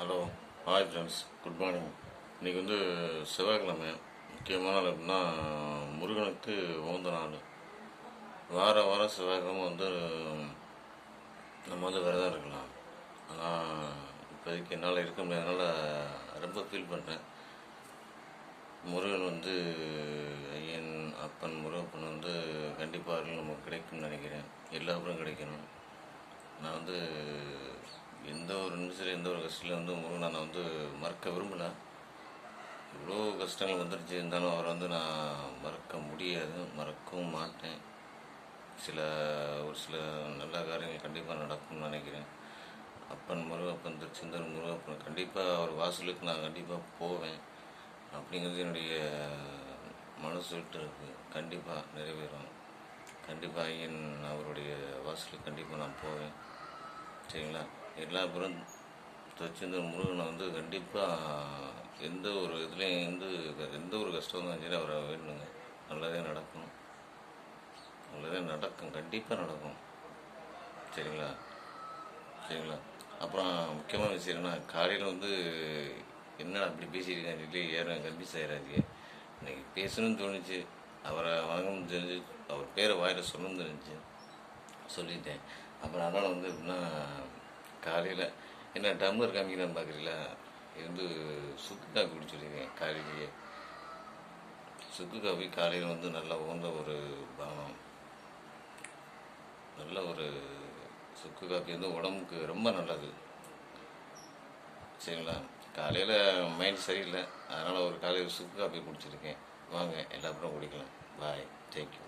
Hello hi friends good morning இன்றைக்கி வந்து செவ்வாய்க்கிழமை. முக்கியமான நாள் எப்படின்னா முருகனுக்கு உகந்த நாள். வார வாரம் செவ்வாய்க்கிழமை வந்து நம்ம வந்து விரதம் இருக்கலாம். ஆனால் இப்போதைக்கு என்னால் இருக்க முடியாதனால ரொம்ப ஃபீல் பண்ணுறேன் முருகன் வந்து ஐயன் அப்பன் முருகப்பன் வந்து கண்டிப்பாக நமக்கு கிடைக்கும்னு நினைக்கிறேன். எல்லாருக்கும் கிடைக்கணும். நான் வந்து எந்த எந்த ஒரு கஷ்டத்தில் வந்து முருகனை நான் வந்து மறக்க விரும்பலை. இவ்வளோ கஷ்டங்கள் வந்துருச்சு. இருந்தாலும் அவரை வந்து நான் மறக்க முடியாது. மறக்கவும் மாட்டேன். சில ஒரு சில நல்ல காரியங்கள் கண்டிப்பாக நடக்கும்னு நினைக்கிறேன். அப்பன் முருகப்பன் திருச்செந்தூர் முருகப்பன் கண்டிப்பாக அவர் வாசலுக்கு நான் கண்டிப்பாக போவேன். அப்படிங்கிறது என்னுடைய மனசு விட்டு இருக்குது கண்டிப்பாக நிறைவேறும். கண்டிப்பாக என் அவருடைய வாசலுக்கு கண்டிப்பாக நான் போவேன். சரிங்களா? எல்லா புறம் திருச்செந்தூர் முருகனை வந்து கண்டிப்பாக எந்த ஒரு இதுலேயும் எந்த எந்த ஒரு கஷ்டம் தான் சரி அவரை வேணுங்க நல்லதே நடக்கும் நல்லதே நடக்கும். கண்டிப்பாக நடக்கும். சரிங்களா? சரிங்களா? அப்புறம் முக்கியமான விஷயம் என்ன காலையில் வந்து என்னடா அப்படி பேசியிருக்கேன் சொல்லி ஏறும் கன்ஃபியூஸ் ஆயிடாதீங்க இன்னைக்கு பேசணும்னு தோணுச்சு. அவரை வணங்கணும்னு தெரிஞ்சு அவர் பேரை வாயில் சொல்லணும்னு தெரிஞ்சு சொல்லிட்டேன். அப்புறம் அதனால் வந்து எப்படின்னா காலையில் என்ன டம்ளர் காமிக்கிறேன்னு பார்க்குறீங்களா? இது வந்து சுக்கு காஃபி குடிச்சிருக்கேன் காலையிலேயே. சுக்கு காஃபி காலையில் வந்து நல்லா உகந்த ஒரு பானம். நல்ல ஒரு சுக்கு காஃபி வந்து உடம்புக்கு ரொம்ப நல்லது. சரிங்களா? காலையில் மைண்ட் சரியில்லை. அதனால் ஒரு காலையில் சுக்கு காஃபி குடிச்சிருக்கேன். வாங்க எல்லா பேரும் குடிக்கலாம். Bye thank you